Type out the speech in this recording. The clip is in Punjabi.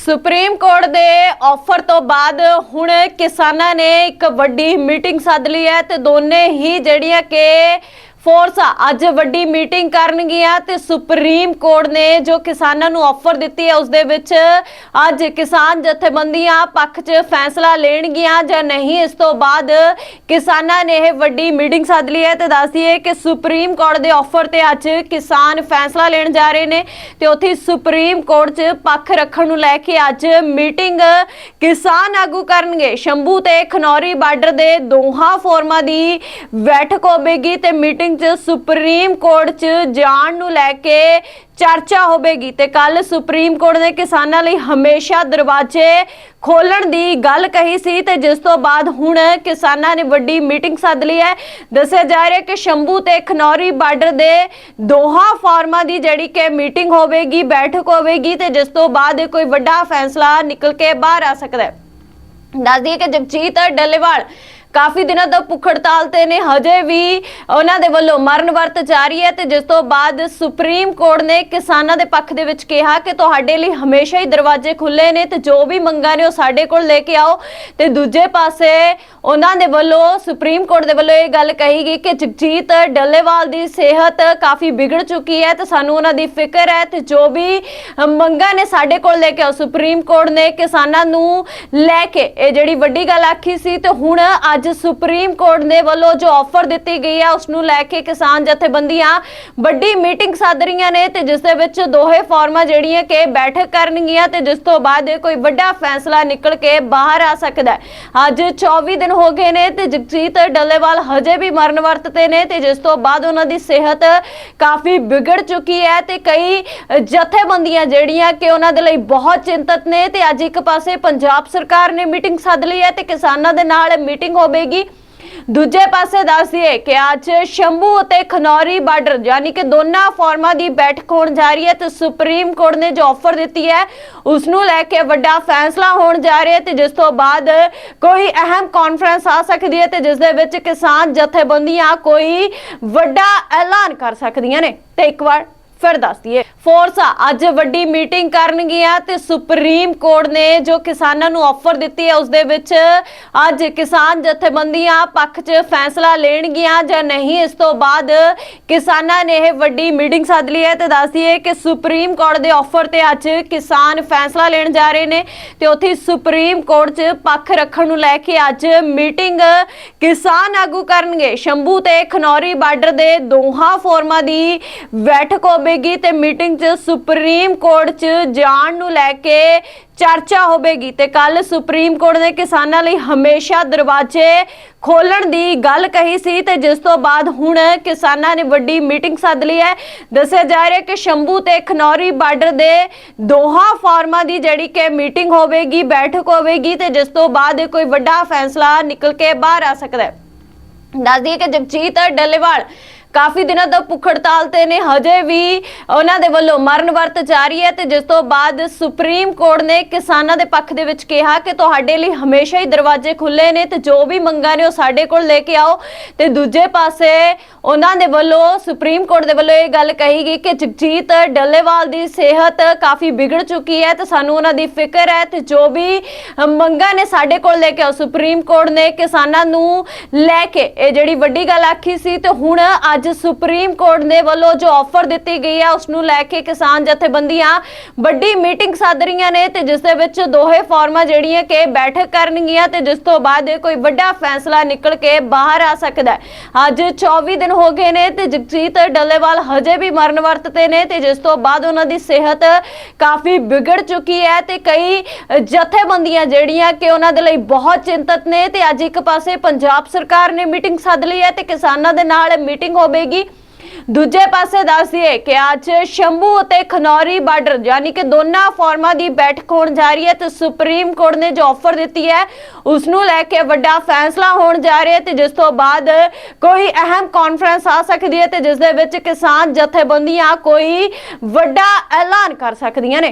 ਸੁਪਰੀਮ ਕੋਰਟ ਦੇ ਆਫਰ ਤੋਂ ਬਾਅਦ ਹੁਣ ਕਿਸਾਨਾਂ ਨੇ ਇੱਕ ਵੱਡੀ ਮੀਟਿੰਗ ਸੱਦ ਲਈ ਹੈ ਤੇ ਦੋਨੇ ਹੀ ਜਿਹੜੀਆਂ ਕਿ ਫੋਰਸਾਂ ਅੱਜ ਵੱਡੀ ਮੀਟਿੰਗ ਕਰਨਗੀਆਂ ਤੇ ਸੁਪਰੀਮ ਕੋਰਟ ਨੇ ਜੋ ਕਿਸਾਨਾਂ ਨੂੰ ਆਫਰ ਦਿੱਤੀ ਹੈ, ਉਸ ਦੇ ਵਿੱਚ ਅੱਜ ਕਿਸਾਨ ਜਥੇਬੰਦੀਆਂ ਪੱਖ 'ਚ ਫੈਸਲਾ ਲੈਣਗੀਆਂ ਜਾਂ ਨਹੀਂ, ਇਸ ਤੋਂ ਬਾਅਦ ਕਿਸਾਨਾਂ ਨੇ ਇਹ ਵੱਡੀ ਮੀਟਿੰਗ ਸੱਦ ਲਈ ਹੈ ਤੇ ਦੱਸਦੀ ਹੈ ਕਿ ਸੁਪਰੀਮ ਕੋਰਟ ਦੇ ਆਫਰ ਤੇ ਅੱਜ ਕਿਸਾਨ ਫੈਸਲਾ ਲੈਣ ਜਾ ਰਹੇ ਨੇ ਤੇ ਉੱਥੇ ਸੁਪਰੀਮ ਕੋਰਟ 'ਚ ਪੱਖ ਰੱਖਣ ਨੂੰ ਲੈ ਕੇ ਅੱਜ ਮੀਟਿੰਗ ਕਿਸਾਨ ਆਗੂ ਕਰਨਗੇ। ਸ਼ੰਭੂ ਤੇ ਖਨੌਰੀ ਬਾਰਡਰ ਦੇ ਦੋਹਾਂ ਫੋਰਮਾਂ ਦੀ ਬੈਠਕ ਹੋਵੇਗੀ ਤੇ ਮੀਟਿੰਗ 'ਚ ਸੁਪਰੀਮ ਕੋਰਟ 'ਚ ਜਾਣ ਨੂੰ ਲੈ ਕੇ ਚਰਚਾ ਹੋਵੇਗੀ ਤੇ ਕੱਲ ਸੁਪਰੀਮ ਕੋਰਟ ਨੇ ਕਿਸਾਨਾਂ ਲਈ ਹਮੇਸ਼ਾ ਦਰਵਾਜ਼ੇ ਖੋਲਣ ਦੀ ਗੱਲ ਕਹੀ ਸੀ ਤੇ ਜਿਸ ਤੋਂ ਬਾਅਦ ਹੁਣ ਕਿਸਾਨਾਂ ਨੇ ਵੱਡੀ ਮੀਟਿੰਗ ਸੱਦ ਲਈ ਹੈ। ਦੱਸਿਆ ਜਾ ਰਿਹਾ ਕਿ ਸ਼ੰਭੂ ਤੇ ਖਨੌਰੀ ਬਾਰਡਰ ਦੇ ਦੋਹਾਂ ਫਾਰਮਾਂ ਦੀ ਜਿਹੜੀ ਕਿ ਮੀਟਿੰਗ ਹੋਵੇਗੀ, ਬੈਠਕ ਹੋਵੇਗੀ ਤੇ ਜਿਸ ਤੋਂ ਬਾਅਦ ਕੋਈ ਵੱਡਾ ਫੈਸਲਾ ਨਿਕਲ ਕੇ ਬਾਹਰ ਆ ਸਕਦਾ ਹੈ। ਦੱਸ ਦਈਏ ਕਿ ਜਗਜੀਤ ਡੱਲੇਵਾਲ ਕਾਫੀ ਦਿਨਾਂ ਤੋਂ ਭੁੱਖ ਹੜਤਾਲ ਤੇ ਨੇ, ਹਜੇ ਵੀ ਉਹਨਾਂ ਦੇ ਵੱਲੋਂ ਮਰਨ ਵਰਤ ਜਾਰੀ ਹੈ ਤੇ ਜਿਸ ਤੋਂ ਬਾਅਦ ਸੁਪਰੀਮ ਕੋਰਟ ਨੇ ਕਿਸਾਨਾਂ ਦੇ ਪੱਖ ਦੇ ਵਿੱਚ ਕਿਹਾ ਕਿ ਤੁਹਾਡੇ ਲਈ ਹਮੇਸ਼ਾ ਹੀ ਦਰਵਾਜ਼ੇ ਖੁੱਲੇ ਨੇ ਤੇ ਜੋ ਵੀ ਮੰਗਾਂ ਨੇ ਉਹ ਸਾਡੇ ਕੋਲ ਲੈ ਕੇ ਆਓ। ਤੇ ਦੂਜੇ ਪਾਸੇ ਉਹਨਾਂ ਦੇ ਵੱਲੋਂ, ਸੁਪਰੀਮ ਕੋਰਟ ਦੇ ਵੱਲੋਂ ਇਹ ਗੱਲ ਕਹੀ ਗਈ ਕਿ ਜਗਜੀਤ ਡੱਲੇਵਾਲ ਦੀ ਸਿਹਤ ਕਾਫੀ ਵਿਗੜ ਚੁੱਕੀ ਹੈ ਤੇ ਸਾਨੂੰ ਉਹਨਾਂ ਦੀ ਫਿਕਰ ਹੈ ਤੇ ਜੋ ਵੀ ਮੰਗਾਂ ਨੇ ਸਾਡੇ ਕੋਲ ਲੈ ਕੇ ਆਓ। ਸੁਪਰੀਮ ਕੋਰਟ ਨੇ ਕਿਸਾਨਾਂ ਨੂੰ ਲੈ ਕੇ ਇਹ ਜਿਹੜੀ ਵੱਡੀ ਗੱਲ ਆਖੀ ਸੀ ਤੇ ਹੁਣ ਅੱਜ ਅੱਜ ਸੁਪਰੀਮ ਕੋਰਟ ਦੇ ਵੱਲੋਂ ਜੋ ਆਫਰ ਦਿੱਤੀ ਗਈ ਹੈ ਉਸ ਨੂੰ ਲੈ ਕੇ ਕਿਸਾਨ ਜਥੇਬੰਦੀਆਂ ਵੱਡੀ ਮੀਟਿੰਗ ਸੱਦ ਰਹੀਆਂ ਨੇ ਤੇ ਜਿਸ ਦੇ ਵਿੱਚ ਦੋਹੇ ਫਾਰਮਾਂ ਜਿਹੜੀਆਂ ਕਿ ਬੈਠਕ ਕਰਨਗੀਆਂ ਤੇ ਜਿਸ ਤੋਂ ਬਾਅਦ ਕੋਈ ਵੱਡਾ ਫੈਸਲਾ ਨਿਕਲ ਕੇ ਬਾਹਰ ਆ ਸਕਦਾ ਹੈ। ਅੱਜ 24 ਦਿਨ ਹੋ ਗਏ ਨੇ ਤੇ ਜਗਜੀਤ ਡੱਲੇਵਾਲ ਹਜੇ ਵੀ ਮਰਨ ਵਰਤ ਤੇ ਨੇ ਤੇ ਜਿਸ ਤੋਂ ਬਾਅਦ ਉਹਨਾਂ ਦੀ ਸਿਹਤ ਕਾਫੀ ਵਿਗੜ ਚੁੱਕੀ ਹੈ ਤੇ ਕਈ ਜਥੇਬੰਦੀਆਂ ਜਿਹੜੀਆਂ ਕਿ ਉਹਨਾਂ ਦੇ ਲਈ ਬਹੁਤ ਚਿੰਤਤ ਨੇ ਤੇ ਅੱਜ ਇੱਕ ਪਾਸੇ ਪੰਜਾਬ ਸਰਕਾਰ ਨੇ ਮੀਟਿੰਗ ਸੱਦ ਲਈ ਹੈ ਤੇ ਕਿਸਾਨਾਂ ਦੇ ਨਾਲ ਮੀਟਿੰਗ ਹੋ ਹੋਵੇਗੀ। ਦੂਜੇ ਪਾਸੇ ਦੱਸ ਦਈਏ ਕਿ ਅੱਜ ਸ਼ੰਭੂ ਅਤੇ ਖਨੌਰੀ ਬਾਰਡਰ, ਯਾਨੀ ਕਿ ਦੋਨਾਂ ਫਾਰਮਾਂ ਦੀ ਬੈਠਕ ਹੋਣ ਜਾ ਰਹੀ ਹੈ ਤੇ ਸੁਪਰੀਮ ਕੋਰਟ ਨੇ ਜੋ ਆਫਰ ਦਿੱਤੀ ਹੈ ਉਸ ਨੂੰ ਲੈ ਕੇ ਵੱਡਾ ਫੈਸਲਾ ਹੋਣ ਜਾ ਰਿਹਾ ਹੈ ਤੇ ਜਿਸ ਤੋਂ ਬਾਅਦ ਕੋਈ ਅਹਿਮ ਕਾਨਫਰੰਸ ਆ ਸਕਦੀ ਹੈ ਤੇ ਜਿਸ ਦੇ ਵਿੱਚ ਕਿਸਾਨ ਜਥੇਬੰਦੀਆਂ ਕੋਈ ਵੱਡਾ ਐਲਾਨ ਕਰ ਸਕਦੀਆਂ ਨੇ। ਤੇ ਇੱਕ ਵਾਰ ਫਿਰ ਦੱਸ ਦਈਏ ਫੋਰਸਾ ਅੱਜ ਵੱਡੀ ਮੀਟਿੰਗ ਕਰਨਗੀਆਂ ਤੇ ਸੁਪਰੀਮ ਕੋਰਟ ਨੇ ਜੋ ਕਿਸਾਨਾਂ ਨੂੰ ਆਫਰ ਦਿੱਤੀ ਹੈ, ਉਸ ਦੇ ਵਿੱਚ ਅੱਜ ਕਿਸਾਨ ਜਥੇਬੰਦੀਆਂ ਪੱਖ 'ਚ ਫੈਸਲਾ ਲੈਣਗੀਆਂ ਜਾਂ ਨਹੀਂ, ਇਸ ਤੋਂ ਬਾਅਦ ਕਿਸਾਨਾਂ ਨੇ ਇਹ ਵੱਡੀ ਮੀਟਿੰਗ ਸੱਦ ਲਈ ਹੈ ਤੇ ਦੱਸ ਦਈਏ ਕਿ ਸੁਪਰੀਮ ਕੋਰਟ ਦੇ ਆਫਰ ਤੇ ਅੱਜ ਕਿਸਾਨ ਫੈਸਲਾ ਲੈਣ ਜਾ ਰਹੇ ਨੇ ਤੇ ਉੱਥੇ ਸੁਪਰੀਮ ਕੋਰਟ 'ਚ ਪੱਖ ਰੱਖਣ ਨੂੰ ਲੈ ਕੇ ਅੱਜ ਮੀਟਿੰਗ ਕਿਸਾਨ ਆਗੂ ਕਰਨਗੇ। ਸ਼ੰਭੂ ਤੇ ਖਨੌਰੀ ਬਾਰਡਰ ਦੇ ਦੋਹਾਂ ਫੋਰਮਾਂ ਦੀ ਬੈਠਕ ਹੋਵੇਗੀ ਤੇ ਮੀਟਿੰਗ 'ਚ ਸੁਪਰੀਮ ਕੋਰਟ 'ਚ ਜਾਣ ਨੂੰ ਲੈ ਕੇ ਚਰਚਾ ਹੋਵੇਗੀ ਤੇ ਕੱਲ ਸੁਪਰੀਮ ਕੋਰਟ ਨੇ ਕਿਸਾਨਾਂ ਲਈ ਹਮੇਸ਼ਾ ਦਰਵਾਜ਼ੇ ਖੋਲਣ ਦੀ ਗੱਲ ਕਹੀ ਸੀ ਤੇ ਜਿਸ ਤੋਂ ਬਾਅਦ ਹੁਣ ਕਿਸਾਨਾਂ ਨੇ ਵੱਡੀ ਮੀਟਿੰਗ ਸੱਦ ਲਈ ਹੈ। ਦੱਸਿਆ ਜਾ ਰਿਹਾ ਕਿ ਸ਼ੰਭੂ ਤੇ ਖਨੌਰੀ ਬਾਰਡਰ ਦੇ ਦੋਹਾਂ ਫਾਰਮਾਂ ਦੀ ਜਿਹੜੀ ਕਿ ਮੀਟਿੰਗ ਹੋਵੇਗੀ, ਬੈਠਕ ਹੋਵੇਗੀ ਤੇ ਜਿਸ ਤੋਂ ਬਾਅਦ ਕੋਈ ਵੱਡਾ ਫੈਸਲਾ ਨਿਕਲ ਕੇ ਬਾਹਰ ਆ ਸਕਦਾ ਹੈ। ਦੱਸ ਦਈਏ ਕਿ ਜਗਜੀਤ ਡੱਲੇਵਾਲ ਕਾਫੀ ਦਿਨਾਂ ਤੋਂ ਭੁੱਖ ਹੜਤਾਲ ਤੇ ਨੇ, ਹਜੇ ਵੀ ਉਹਨਾਂ ਦੇ ਵੱਲੋਂ ਮਰਨ ਵਰਤ ਜਾਰੀ ਹੈ ਤੇ ਜਿਸ ਤੋਂ ਬਾਅਦ ਸੁਪਰੀਮ ਕੋਰਟ ਨੇ ਕਿਸਾਨਾਂ ਦੇ ਪੱਖ ਦੇ ਵਿੱਚ ਕਿਹਾ ਕਿ ਤੁਹਾਡੇ ਲਈ ਹਮੇਸ਼ਾ ਹੀ ਦਰਵਾਜ਼ੇ ਖੁੱਲੇ ਨੇ ਤੇ ਜੋ ਵੀ ਮੰਗਾਂ ਨੇ ਉਹ ਸਾਡੇ ਕੋਲ ਲੈ ਕੇ ਆਓ। ਤੇ ਦੂਜੇ ਪਾਸੇ ਉਹਨਾਂ ਦੇ ਵੱਲੋਂ, ਸੁਪਰੀਮ ਕੋਰਟ ਦੇ ਵੱਲੋਂ ਇਹ ਗੱਲ ਕਹੀ ਗਈ ਕਿ ਜਗਜੀਤ ਡੱਲੇਵਾਲ ਦੀ ਸਿਹਤ ਕਾਫੀ ਵਿਗੜ ਚੁੱਕੀ ਹੈ ਤੇ ਸਾਨੂੰ ਉਹਨਾਂ ਦੀ ਫਿਕਰ ਹੈ ਤੇ ਜੋ ਵੀ ਮੰਗਾਂ ਨੇ ਸਾਡੇ ਕੋਲ ਲੈ ਕੇ ਆਓ। ਸੁਪਰੀਮ ਕੋਰਟ ਨੇ ਕਿਸਾਨਾਂ ਨੂੰ ਲੈ ਕੇ ਇਹ ਜਿਹੜੀ ਵੱਡੀ ਗੱਲ ਆਖੀ ਸੀ ਤੇ ਹੁਣ ਅੱਜ ਅੱਜ ਸੁਪਰੀਮ ਕੋਰਟ ਦੇ ਵੱਲੋਂ ਜੋ ਆਫਰ ਦਿੱਤੀ ਗਈ ਹੈ ਉਸ ਨੂੰ ਲੈ ਕੇ ਕਿਸਾਨ ਜਥੇਬੰਦੀਆਂ ਵੱਡੀ ਮੀਟਿੰਗ ਸੱਦ ਰਹੀਆਂ ਨੇ ਤੇ ਜਿਸ ਦੇ ਵਿੱਚ ਦੋਹੇ ਫਾਰਮਾਂ ਜਿਹੜੀਆਂ ਕਿ ਬੈਠਕ ਕਰਨਗੀਆਂ ਤੇ ਜਿਸ ਤੋਂ ਬਾਅਦ ਕੋਈ ਵੱਡਾ ਫੈਸਲਾ ਨਿਕਲ ਕੇ ਬਾਹਰ ਆ ਸਕਦਾ ਹੈ। ਅੱਜ 24 ਦਿਨ ਹੋ ਗਏ ਨੇ ਤੇ ਜਗਜੀਤ ਡੱਲੇਵਾਲ ਹਜੇ ਵੀ ਮਰਨ ਵਰਤ ਤੇ ਨੇ ਤੇ ਜਿਸ ਤੋਂ ਬਾਅਦ ਉਹਨਾਂ ਦੀ ਸਿਹਤ ਕਾਫੀ ਵਿਗੜ ਚੁੱਕੀ ਹੈ ਤੇ ਕਈ ਜਥੇਬੰਦੀਆਂ ਜਿਹੜੀਆਂ ਕਿ ਉਹਨਾਂ ਦੇ ਲਈ ਬਹੁਤ ਚਿੰਤਤ ਨੇ ਤੇ ਅੱਜ ਇੱਕ ਪਾਸੇ ਪੰਜਾਬ ਸਰਕਾਰ ਨੇ ਮੀਟਿੰਗ ਸੱਦ ਲਈ ਹੈ ਤੇ ਕਿਸਾਨਾਂ ਦੇ ਨਾਲ ਮੀਟਿੰਗ ਹੋ ਹੋਵੇਗੀ। ਦੂਜੇ ਪਾਸੇ ਦੱਸ ਦਈਏ ਕਿ ਅੱਜ ਸ਼ੰਭੂ ਅਤੇ ਖਨੌਰੀ ਬਾਰਡਰ, ਯਾਨੀ ਕਿ ਦੋਨਾਂ ਫਾਰਮਾਂ ਦੀ ਬੈਠਕ ਹੋਣ ਜਾ ਰਹੀ ਹੈ ਤੇ ਸੁਪਰੀਮ ਕੋਰਟ ਨੇ ਜੋ ਆਫਰ ਦਿੱਤੀ ਹੈ ਉਸ ਨੂੰ ਲੈ ਕੇ ਵੱਡਾ ਫੈਸਲਾ ਹੋਣ ਜਾ ਰਿਹਾ ਹੈ ਤੇ ਜਿਸ ਤੋਂ ਬਾਅਦ ਕੋਈ ਅਹਿਮ ਕਾਨਫਰੰਸ ਆ ਸਕਦੀ ਹੈ ਤੇ ਜਿਸ ਦੇ ਵਿੱਚ ਕਿਸਾਨ ਜਥੇਬੰਦੀਆਂ ਕੋਈ ਵੱਡਾ ਐਲਾਨ ਕਰ ਸਕਦੀਆਂ ਨੇ।